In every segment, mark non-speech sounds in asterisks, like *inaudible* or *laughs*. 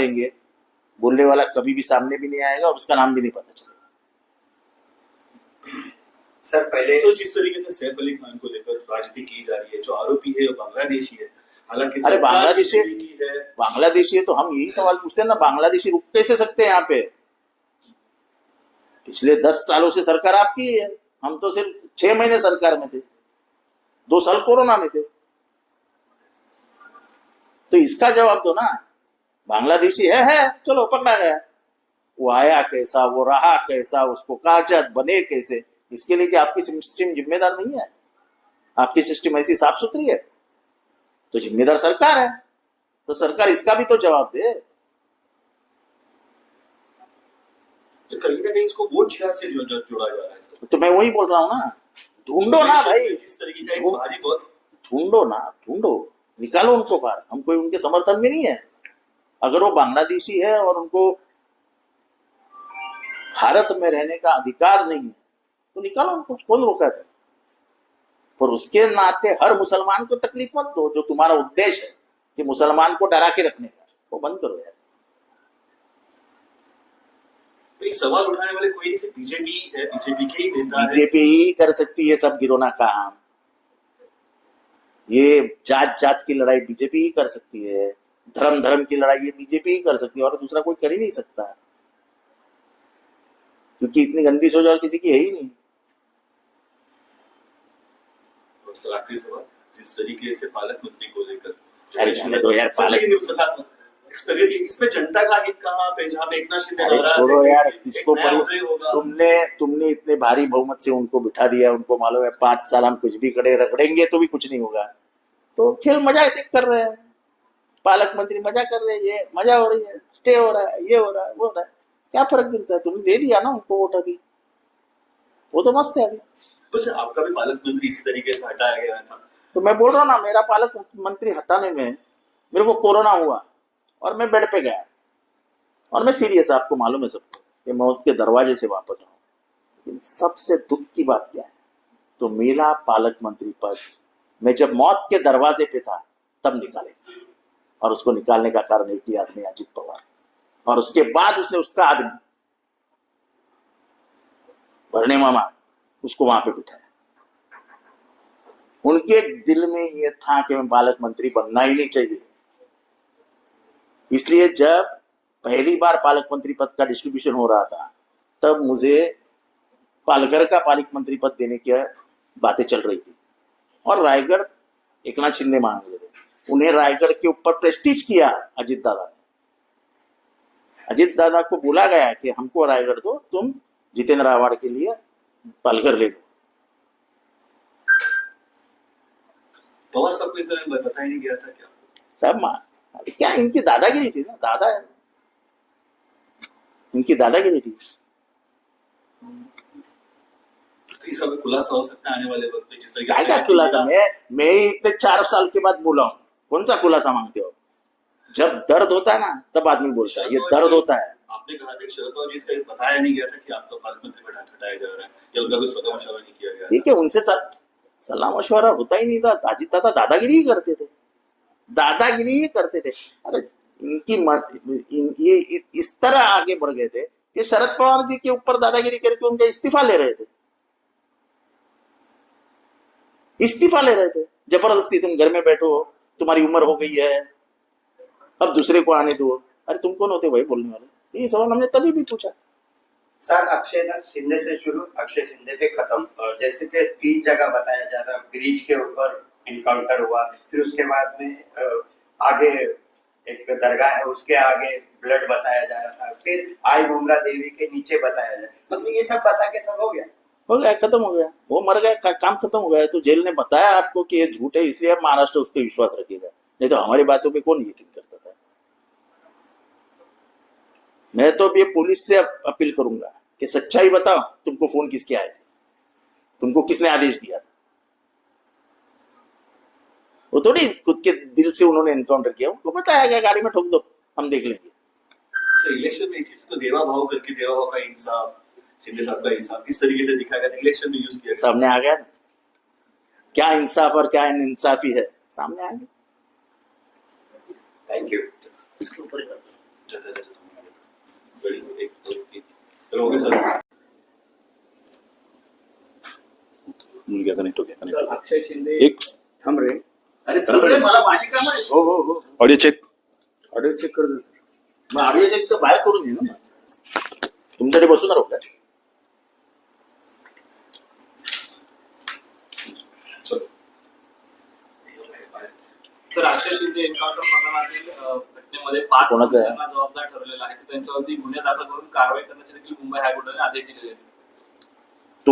देंगे बोलने वाला कभी भी सामने भी नहीं आएगा और उसका नाम भी नहीं पता चलेगा सर पहले तो जिस तरीके से सैफ अली खान को लेकर राजनीति की जा रही है जो आरोपी है वो बांग्लादेशी है हालांकि अरे बांग्लादेशी है बांग्लादेशी है तो हम यही सवाल पूछते हैं ना बांग्लादेशी रुक कैसे सकते हैं यहाँ पे पिछले दस सालों से सरकार आपकी है हम तो सिर्फ छह महीने सरकार में थे दो साल कोरोना में थे तो इसका जवाब दो ना बांग्लादेशी है है चलो पकड़ा गया वो आया कैसा वो रहा कैसा उसको काजत बने कैसे इसके लिए कि आपकी सिस्टम जिम्मेदार नहीं है आपकी सिस्टम ऐसी साफ सुथरी है तो जिम्मेदार सरकार है तो सरकार इसका भी तो जवाब दे तो कहीं ना कहीं इसको वोट शिकार जो जोड़ा जा रहा है तो मैं वही बोल रहा हूँ ना ढूंढो ना तो भाई जिस तरीके का ढूंढो ना ढूंढो निकालो उनको बाहर हम कोई उनके समर्थन में नहीं है अगर वो बांग्लादेशी है और उनको भारत में रहने का अधिकार नहीं है तो निकालो उनको कौन रोका जाए पर उसके नाते हर मुसलमान को तकलीफ मत दो जो तुम्हारा उद्देश्य है कि मुसलमान को डरा के रखने का वो बंद करो यार तो सवाल उठाने वाले कोई नहीं बीजेपी बीजेपी ही बीजेपी ही कर सकती है सब गिरोना काम ये जात जात की लड़ाई बीजेपी ही कर सकती है धर्म धर्म की लड़ाई बीजेपी ही कर सकती है और दूसरा कोई कर ही नहीं सकता है क्योंकि इतनी गंदी सोच और किसी की है ही नहीं सवाल जिस तरीके से पालक मंत्री को लेकर जनता का उनको बिठा दिया उनको मालूम है पांच साल हम कुछ भी कड़े रगड़ेंगे तो भी कुछ नहीं होगा तो खेल मजा कर रहे हैं पालक मंत्री मजा कर रहे हैं ये मजा हो रही है स्टे हो रहा है ये हो रहा है वो हो रहा है क्या फर्क मिलता है तुमने दे दिया ना उनको वोट अभी वो तो मस्त है अभी बस तो आपका भी पालक मंत्री इसी तरीके से हटाया गया था तो मैं बोल रहा हूँ ना मेरा पालक मंत्री हटाने में मेरे को कोरोना हुआ और मैं बेड पे गया और मैं सीरियस आपको मालूम है सबको कि मैं उसके दरवाजे से वापस आऊ लेकिन सबसे दुख की बात क्या है तो मेरा पालक मंत्री पद मैं जब मौत के दरवाजे पे था तब निकालेगा और उसको निकालने का कारण एक ही आदमी अजित पवार और उसके बाद उसने उसका आदमी भरने मामा उसको वहां पे बिठाया उनके दिल में यह था कि मैं बालक मंत्री बनना ही नहीं चाहिए इसलिए जब पहली बार पालक मंत्री पद का डिस्ट्रीब्यूशन हो रहा था तब मुझे पालघर का पालक मंत्री पद देने की बातें चल रही थी और रायगढ़ एक नाथ शिंदे महानगर उन्हें रायगढ़ के ऊपर प्रेस्टिज किया अजीत दादा ने अजीत दादा को बोला गया कि हमको रायगढ़ दो तुम जितेंद्र आवाड़ के लिए पालघर ले लो सब तो मान क्या इनकी दादागिरी थी ना दादा है इनकी दादागिरी थी तो खुलासा हो सकता है आने वाले वक्त में मैं मैं इतने चार साल के बाद बोला हूँ कौन सा खुलासा मांगते हो जब दर्द होता है ना तब आदमी बोलता है ये दर्द होता है आपने कहा था शरद जी इसका बताया नहीं गया था कि आपको भारत मंत्री में हटाया जा रहा है या उनका कोई सलाह मशवरा नहीं किया गया ठीक है उनसे साथ सलाह मशवरा होता ही नहीं था दादी दादा दादागिरी ही करते थे दादागिरी ही करते थे अरे इनकी इन, ये इस तरह आगे बढ़ गए थे कि शरद पवार जी के ऊपर दादागिरी करके उनका इस्तीफा ले रहे थे इस्तीफा ले रहे थे जबरदस्ती तुम घर में बैठो तुम्हारी उम्र हो गई है अब दूसरे को आने दो अरे तुम कौन होते भाई बोलने वाले ये सवाल हमने तभी भी पूछा सर अक्षय शिंदे से शुरू अक्षय शिंदे पे खत्म जैसे कि तीन जगह बताया जा रहा ब्रिज के ऊपर इनकाउंटर हुआ फिर उसके बाद में आगे एक दरगाह है उसके आगे ब्लड बताया जा रहा था फिर आई बुमरा देवी के नीचे बताया जा रहा मतलब ये सब बता के सब हो गया हो गया खत्म हो गया वो मर गया का, काम खत्म हो गया तो जेल ने बताया आपको कि ये झूठ है इसलिए महाराष्ट्र उस पर विश्वास रखेगा नहीं तो हमारी बातों पे कौन यकीन करता था मैं तो अभी पुलिस से अपील करूंगा कि सच्चाई बताओ तुमको फोन किसके आए थे तुमको किसने आदेश दिया था वो थोड़ी खुद के दिल से उन्होंने एनकाउंटर किया उनको बताया गया गाड़ी में ठोक दो हम देख लेंगे इलेक्शन में इस चीज को देवा भाव करके देवा भाव का इंसाफ शिंदे साहब का इस तरीके से दिखाया गया इलेक्शन में यूज किया सामने आ गया क्या इंसाफ और क्या इंसाफी है सामने आ गया थैंक यू इसके ऊपर गया कनेक्ट हो गया कनेक्ट तो तो अक्षय शिंदे एक अरे चल चेक ऑडिओ चेक कर दे चेक तो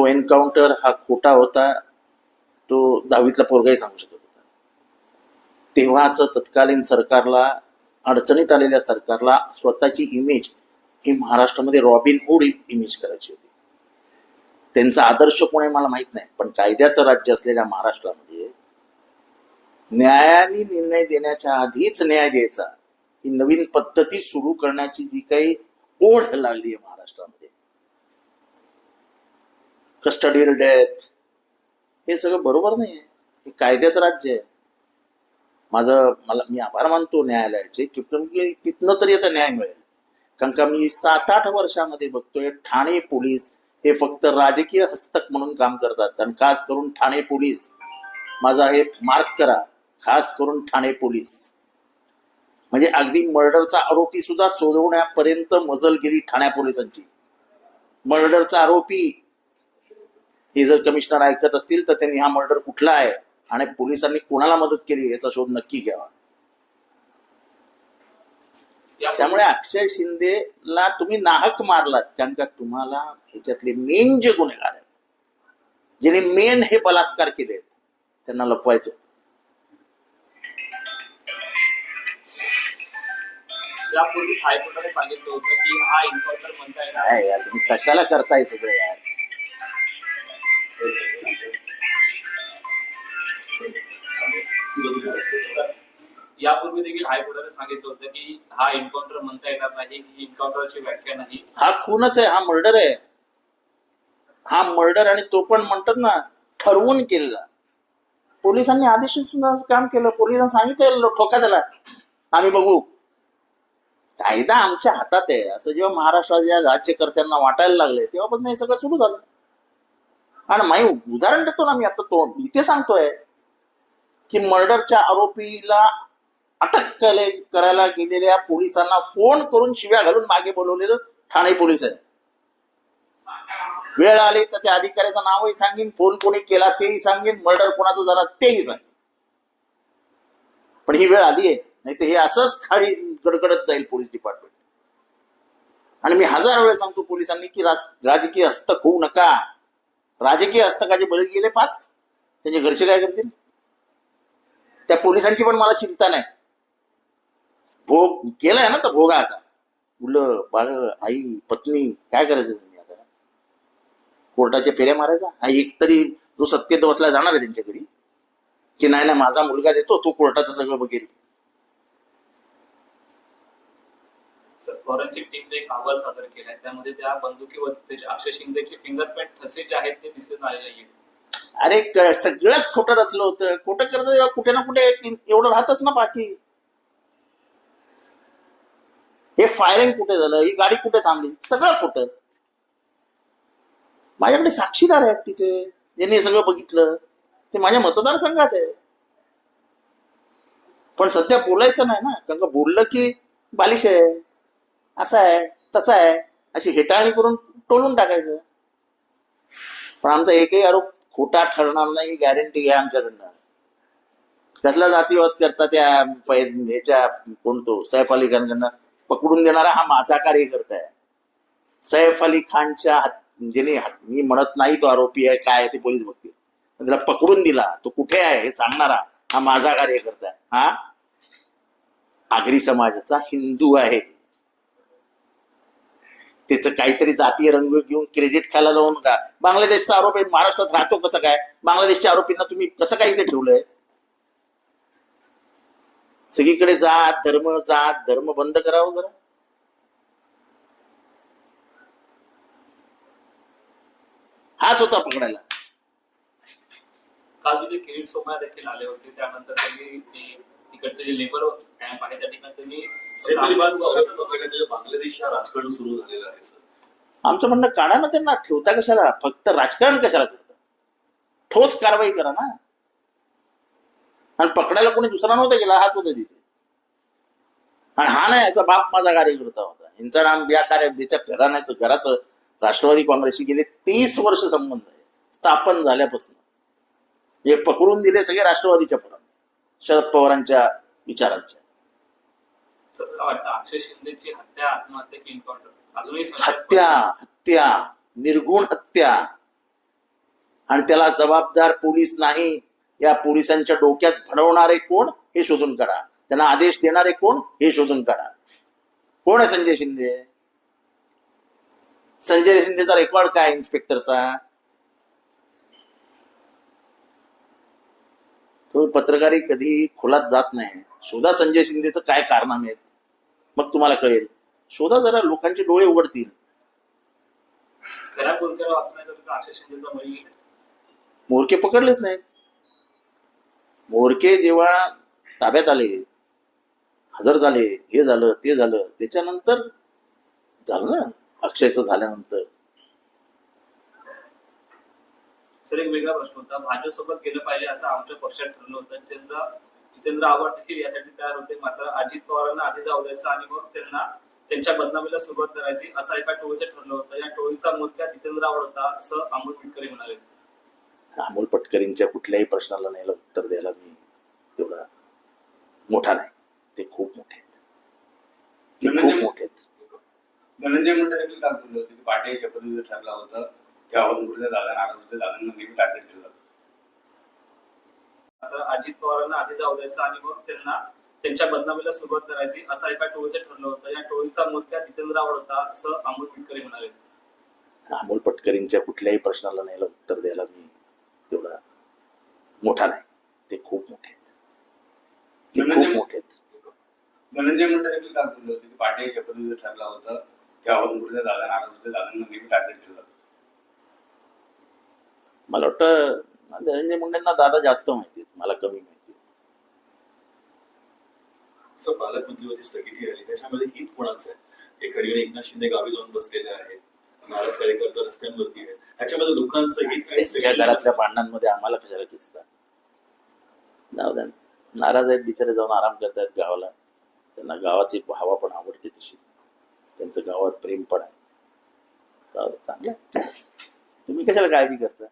एन्काउंटर हा खोटा होता तो दहावीतला पोरगाही सांगू शकत होता तेव्हाच तत्कालीन सरकारला अडचणीत आलेल्या सरकारला स्वतःची इमेज ही महाराष्ट्रामध्ये रॉबिन हुड इमेज करायची होती त्यांचा आदर्श कोणी मला माहित नाही पण कायद्याचं राज्य असलेल्या महाराष्ट्रामध्ये न्यायाने निर्णय देण्याच्या आधीच न्याय द्यायचा ही नवीन पद्धती सुरू करण्याची जी काही ओढ लागली आहे महाराष्ट्रामध्ये कस्टडियल डेथ हे सगळं बरोबर नाही आहे हे कायद्याचं राज्य आहे माझं मला मी आभार मानतो न्यायालयाचे की तिथनं तरी आता न्याय मिळेल कारण का मी सात आठ वर्षामध्ये बघतोय ठाणे पोलीस हे फक्त राजकीय हस्तक म्हणून काम करतात आणि खास करून ठाणे पोलीस माझा हे मार्क करा खास करून ठाणे पोलीस म्हणजे अगदी मर्डरचा आरोपी सुद्धा सोडवण्यापर्यंत मजलगिरी ठाण्या पोलिसांची मर्डरचा आरोपी हे जर कमिशनर ऐकत असतील तर त्यांनी हा मर्डर कुठला आहे आणि पोलिसांनी कोणाला मदत केली याचा शोध नक्की घ्यावा त्यामुळे अक्षय शिंदेला तुम्ही नाहक मारलात कारण का तुम्हाला ह्याच्यातले मेन जे गुन्हेगार आहेत ज्यांनी मेन हे बलात्कार केलेत त्यांना लपवायचं यापूर्वीच हायकोर्टाने सांगितलं होतं की हा एन्काउंटर म्हणता येणार यार तुम्ही कशाला करताय सगळं यार यापूर्वी देखील हायकोर्टाने सांगितलं होतं की हा एन्काउंटर म्हणता येणार नाही ही इन्काउंटरची व्याख्या नाही हा खूनच आहे हा मर्डर आहे हा मर्डर आणि तो पण म्हणतात ना ठरवून केलेला पोलिसांनी आदेश सुद्धा काम केलं पोलिसांनी सांगितलं ठोका त्याला आम्ही बघू कायदा आमच्या हातात आहे असं जेव्हा महाराष्ट्राच्या राज्यकर्त्यांना वाटायला लागले तेव्हापासून हे सगळं सुरू झालं आणि माही उदाहरण देतो ना मी आता तो इथे सांगतोय की मर्डरच्या आरोपीला अटक करायला गेलेल्या पोलिसांना फोन करून शिव्या घालून मागे बोलवलेलं ठाणे पोलीस आहे वेळ आली तर त्या अधिकाऱ्याचं नावही सांगेन फोन कोणी केला तेही सांगेन मर्डर कोणाचा झाला तेही सांगेन पण ही वेळ आली आहे नाही तर हे असंच खाली गडगडत जाईल पोलीस डिपार्टमेंट आणि मी हजार वेळा सांगतो पोलिसांनी की राजकीय हस्तक होऊ नका राजकीय हस्तकाचे बळी गेले पाच त्यांचे घरचे काय करतील त्या पोलिसांची पण मला चिंता नाही भोग केलाय ना तर भोगा आता मुलं बाळ आई पत्नी काय करायचं तुम्ही आता कोर्टाच्या फेऱ्या मारायचा हा एक तरी जो सत्तेत बसला जाणार आहे त्यांच्या घरी की नाही नाही माझा मुलगा देतो तो कोर्टाचं सगळं बघेल फॉरेन्सिक टीमने एक अहवाल सादर केलाय त्यामध्ये त्या बंदुकीवरती अक्षय शिंदेचे फिंगरप्रिंट ठसे जे आहेत ते दिसून आलेले अरे सगळंच खोटं रचलं होतं खोटं करत कुठे ना कुठे एवढं राहतच ना बाकी हे फायरिंग कुठे झालं ही गाडी कुठे थांबली सगळं खोटं माझ्याकडे साक्षीदार आहेत तिथे ज्यांनी हे सगळं बघितलं ते माझ्या मतदारसंघात आहे पण सध्या बोलायचं नाही ना कारण बोललं की बालिश आहे असं आहे तसं आहे अशी हेटाळणी करून टोलून टाकायचं पण आमचा एकही आरोप खोटा ठरणार नाही गॅरंटी आहे आमच्याकडनं कसला जातीवाद करता त्या ह्याच्या कोणतो सैफ अली खानकडनं पकडून देणारा हा माझा कार्य करताय सैफ अली खानच्या ज्याने मी म्हणत नाही तो आरोपी आहे काय ते पोलीस बघतील त्याला पकडून दिला तो कुठे आहे हे सांगणारा हा माझा कार्य करताय हा आगरी समाजाचा हिंदू आहे त्याचं काहीतरी जातीय रंग घेऊन क्रेडिट खायला लावू नका बांगलादेशचा आरोप आहे महाराष्ट्रात राहतो कसं काय बांगलादेशच्या आरोपींना तुम्ही कसं काय इथे ठेवलंय सगळीकडे जात धर्म जात धर्म बंद करावं जरा हाच होता पकडायला काल तिथे किरीट सोमा देखील आले होते त्यानंतर त्यांनी तिकडचे जे लेबर कॅम्प आहे त्या ठिकाणी त्यांनी राजकारण आहे आमचं म्हणणं काढा ना त्यांना ठेवता कशाला फक्त राजकारण कशाला करता ठोस कारवाई करा ना आणि पकडायला कोणी दुसरा नव्हता गेला हात होता तिथे आणि हा नाही याचा बाप माझा कार्यकर्ता होता यांचा नाम या कार्य घराण्याचं घराचं राष्ट्रवादी काँग्रेसशी गेले तीस वर्ष संबंध आहे स्थापन झाल्यापासून हे पकडून दिले सगळे राष्ट्रवादीच्या पुढे शरद पवारांच्या विचारांच्या अक्षय शिंदेची हत्या हत्या निर्गुण हत्या आणि त्याला जबाबदार पोलीस नाही या पोलिसांच्या डोक्यात भरवणारे कोण हे शोधून काढा त्यांना आदेश देणारे कोण हे शोधून काढा कोण आहे संजय शिंदे संजय शिंदेचा रेकॉर्ड काय इन्स्पेक्टरचा तो पत्रकारी कधी खोलात जात नाही शोधा संजय शिंदेचं काय कारण आहेत मग तुम्हाला कळेल शोधा जरा लोकांचे डोळे उघडतील मोरके पकडलेच नाहीत मोरके जेव्हा ताब्यात आले हजर झाले हे झालं ते झालं त्याच्यानंतर झालं ना अक्षयचं झाल्यानंतर सर एक वेगळा प्रश्न होता सोबत गेलं पाहिजे असं आमच्या पक्षात ठरलं होतं जितेंद्र आव्हाड देखील यासाठी तयार होते मात्र अजित पवारांना आधी जाऊ द्यायचं आणि मग त्यांना त्यांच्या बदनामीला सुरुवात करायची असा एका टोळीचं ठरलं होतं या टोळीचा मुलगा जितेंद्र आव्हाड होता असं अमोल पटकरी म्हणाले अमोल पटकरींच्या कुठल्याही प्रश्नाला नाही उत्तर द्यायला मी तेवढा मोठा नाही ते खूप मोठे खूप मोठे धनंजय मुंडे देखील होते की ठरला होता त्यावर दादा नागपूरच्या दादांना नेहमी टार्गेट आता अजित पवारांना आधी जाऊ द्यायचं आणि मग त्यांना त्यांच्या बदनामीला सुरुवात करायची असा एका टोळीचं ठरलं होतं या टोळीचा मुलगा जितेंद्र आवड होता असं अमोल पटकरी म्हणाले अमोल पटकरींच्या कुठल्याही प्रश्नाला नाही उत्तर द्यायला मी तेवढा मोठा नाही ते खूप मोठे खूप मोठे धनंजय मुंडे देखील काम केलं होतं की पाटील शपथविधी ठरला होता त्यावरून दादा नागपूरच्या दादांना नेहमी टार्गेट केलं मला वाटतं धनंजय मुंडेंना दादा जास्त माहिती मला कमी माहिती पालकमंत्रीवरची स्थगिती आली त्याच्यामध्ये हित आहे एकनाथ शिंदे गावी जाऊन बसलेले आहेत नाराज कार्यकर्ता रस्त्यांवरती आहे ह्याच्यामध्ये लोकांचं हित आणि घरातल्या भांडणांमध्ये आम्हाला कशाला किसतात जाऊ नाराज आहेत बिचारे जाऊन आराम करतात गावाला त्यांना गावाची हवा पण आवडते तशी त्यांचं गावात प्रेम पण आहे चांगलं तुम्ही कशाला काळजी करता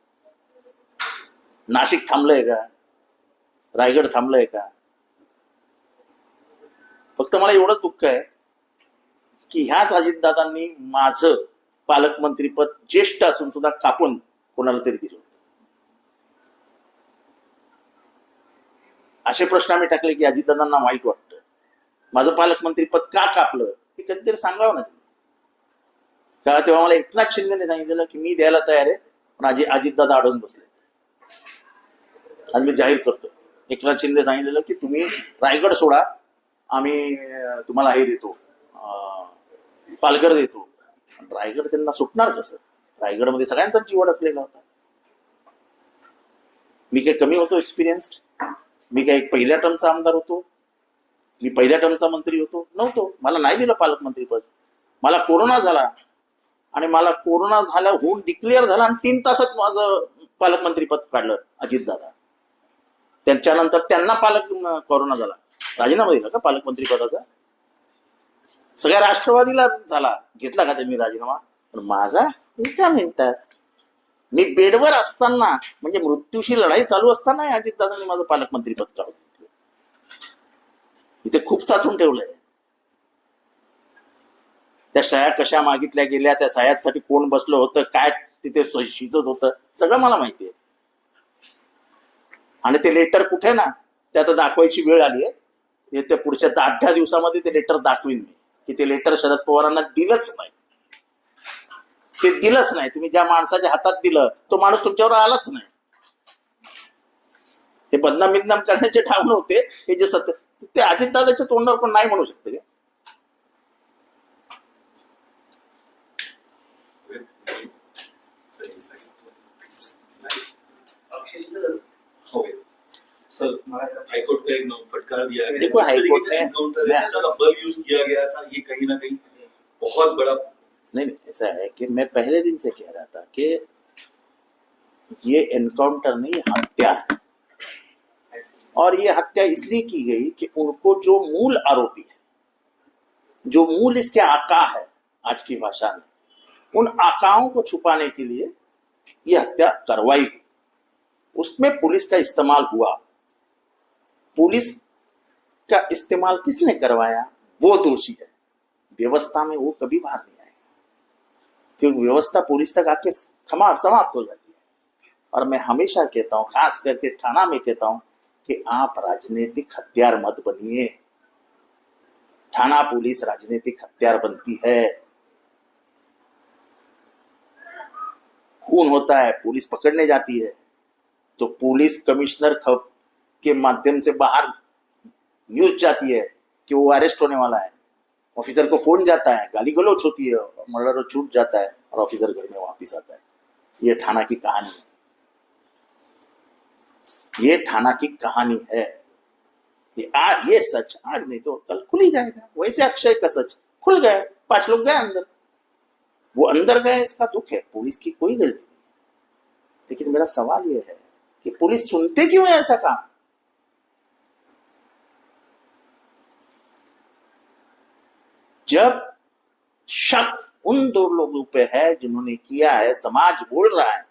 नाशिक थांबलंय का रायगड थांबलंय का फक्त मला एवढंच दुःख आहे की ह्याच अजितदादांनी माझं पालकमंत्रीपद ज्येष्ठ असून सुद्धा कापून कोणाला तरी दिलं असे प्रश्न आम्ही टाकले की अजितदादांना वाईट वाटत माझं पालकमंत्रीपद का कापलं हे कधीतरी सांगावं ना का तेव्हा मला एकनाथ शिंदेने सांगितलेलं की मी द्यायला तयार आहे पण अजित अजितदादा अडवून बसले आज मी जाहीर करतो एकनाथ शिंदे सांगितलेलं की तुम्ही रायगड सोडा आम्ही तुम्हाला हे देतो पालघर देतो रायगड त्यांना सुटणार कसं रायगडमध्ये सगळ्यांचा जीव अडकलेला होता मी काही कमी होतो एक्सपिरियन्स्ड मी काही पहिल्या टर्मचा आमदार होतो मी पहिल्या टर्मचा मंत्री होतो नव्हतो मला नाही दिलं पालकमंत्रीपद मला कोरोना झाला आणि मला कोरोना झाला होऊन डिक्लेअर झाला आणि तीन तासात माझं पालकमंत्रीपद काढलं अजितदादा त्यांच्यानंतर त्यांना पालक कोरोना झाला राजीनामा दिला का पालकमंत्री पदाचा सगळ्या राष्ट्रवादीला झाला घेतला का त्यांनी राजीनामा पण माझा त्या म्हणतात मी बेडवर असताना म्हणजे मृत्यूशी लढाई चालू असताना अजितदादांनी माझं पालकमंत्री पद काढून इथे खूप साचून ठेवलंय त्या शाळा कशा मागितल्या गेल्या त्या सह्यासाठी कोण बसलं होतं काय तिथे शिजत होतं सगळं मला माहिती आहे आणि ते लेटर कुठे ना ते आता दाखवायची वेळ आली आहे ते पुढच्या दहा दिवसामध्ये ते लेटर दाखवीन मी की ते लेटर शरद पवारांना दिलंच नाही ते दिलंच नाही तुम्ही ज्या माणसाच्या हातात दिलं तो माणूस तुमच्यावर आलाच नाही हे बदनाम बिदनाम करण्याचे ठाव *laughs* नव्हते हे जे सत्य ते अजितदादाच्या तोंडावर पण नाही म्हणू शकते नहीं पहले दिन से कह रहा था कि ये एनकाउंटर नहीं हत्या है और ये हत्या इसलिए की गई कि उनको जो मूल आरोपी है जो मूल इसके आका है आज की भाषा में उन आकाओं को छुपाने के लिए ये हत्या करवाई गई उसमें पुलिस का इस्तेमाल हुआ पुलिस का इस्तेमाल किसने करवाया वो दोषी तो है व्यवस्था में वो कभी बाहर नहीं आएगा क्योंकि व्यवस्था पुलिस तक आके खमार समाप्त हो जाती है और मैं हमेशा कहता हूँ खास करके थाना में कहता हूँ कि आप राजनीतिक हथियार मत बनिए थाना पुलिस राजनीतिक हथियार बनती है खून होता है पुलिस पकड़ने जाती है तो पुलिस कमिश्नर के माध्यम से बाहर न्यूज जाती है कि वो अरेस्ट होने वाला है ऑफिसर को फोन जाता है गाली गलोच होती है मर्डर छूट जाता है और ऑफिसर घर में वापिस आता है ये थाना की कहानी है ये थाना की कहानी है ये आज ये सच आज नहीं तो कल खुल ही जाएगा वैसे अक्षय का सच खुल गया पांच लोग गए अंदर वो अंदर गए इसका दुख है पुलिस की कोई गलती नहीं लेकिन मेरा सवाल ये है कि पुलिस सुनते क्यों है ऐसा काम जब शक उन दो लोगों पे है जिन्होंने किया है समाज बोल रहा है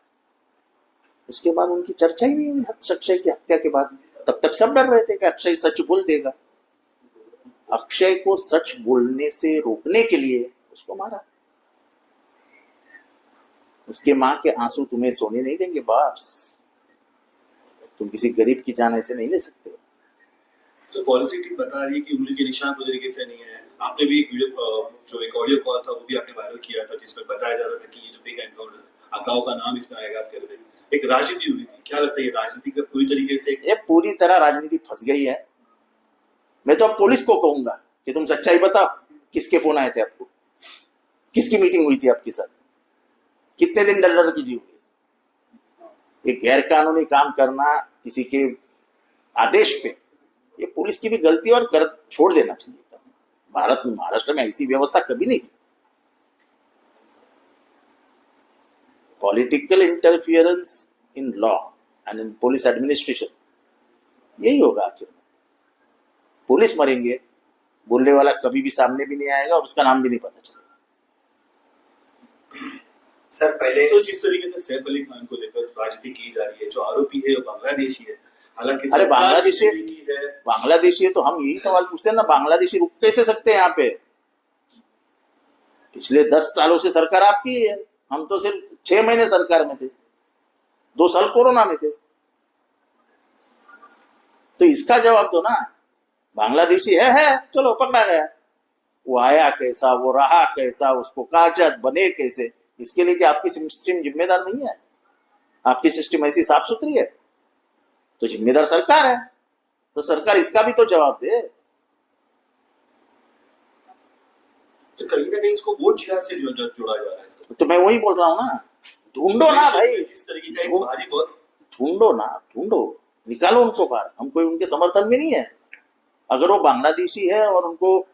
उसके बाद उनकी चर्चा ही नहीं हुई अक्षय की हत्या के बाद तब तक सब डर रहे थे कि अक्षय सच बोल देगा अक्षय को सच बोलने से रोकने के लिए उसको मारा उसके माँ के आंसू तुम्हें सोने नहीं देंगे बस तुम किसी गरीब की जान ऐसे नहीं ले सकते सर पॉलिसी टीम बता रही है कि उंगली के निशान तरीके से नहीं है आपने भी एक वीडियो जो एक ऑडियो कॉल था वो भी आपने वायरल किया था जिसमें बताया जा रहा था कि ये जो बिग एनकाउंटर अकाउ का नाम इसमें आएगा आप कह रहे थे एक राजनीति हुई थी क्या लगता है ये राजनीति का पूरी तरीके से ये पूरी तरह राजनीति फंस गई है मैं तो अब पुलिस को कहूंगा कि तुम सच्चाई बता किसके फोन आए थे आपको किसकी मीटिंग हुई थी आपके साथ कितने दिन डर डर की जी हुई ये गैर कानूनी काम करना किसी के आदेश पे ये पुलिस की भी गलती और कर छोड़ देना चाहिए भारत में महाराष्ट्र में ऐसी व्यवस्था कभी नहीं political interference in law and in police administration यही होगा आखिर पुलिस मरेंगे बोलने वाला कभी भी सामने भी नहीं आएगा और उसका नाम भी नहीं पता चलेगा सर पहले तो जिस तरीके से सैफ अली खान को लेकर राजनीति की जा रही है जो आरोपी है वो बांग्लादेशी है हालांकि अरे बांग्लादेशी बांग्लादेशी है तो हम यही सवाल पूछते हैं ना बांग्लादेशी रुक कैसे सकते हैं यहाँ पे पिछले दस सालों से सरकार आपकी है हम तो सिर्फ छह महीने सरकार में थे दो साल कोरोना में थे तो इसका जवाब दो ना बांग्लादेशी है है चलो पकड़ा गया वो आया कैसा वो रहा कैसा उसको काजत बने कैसे इसके लिए कि आपकी सिस्टम जिम्मेदार नहीं है आपकी सिस्टम ऐसी साफ सुथरी है तो जिम्मेदार सरकार है तो सरकार इसका भी तो जवाब दे तो कहीं ना कहीं इसको वोट जिहाद से जोड़ा जा रहा है तो मैं वही बोल रहा हूँ ना ढूंढो ना भाई जिस तरीके का ढूंढो ना ढूंढो निकालो उनको बाहर हम कोई उनके समर्थन में नहीं है अगर वो बांग्लादेशी है और उनको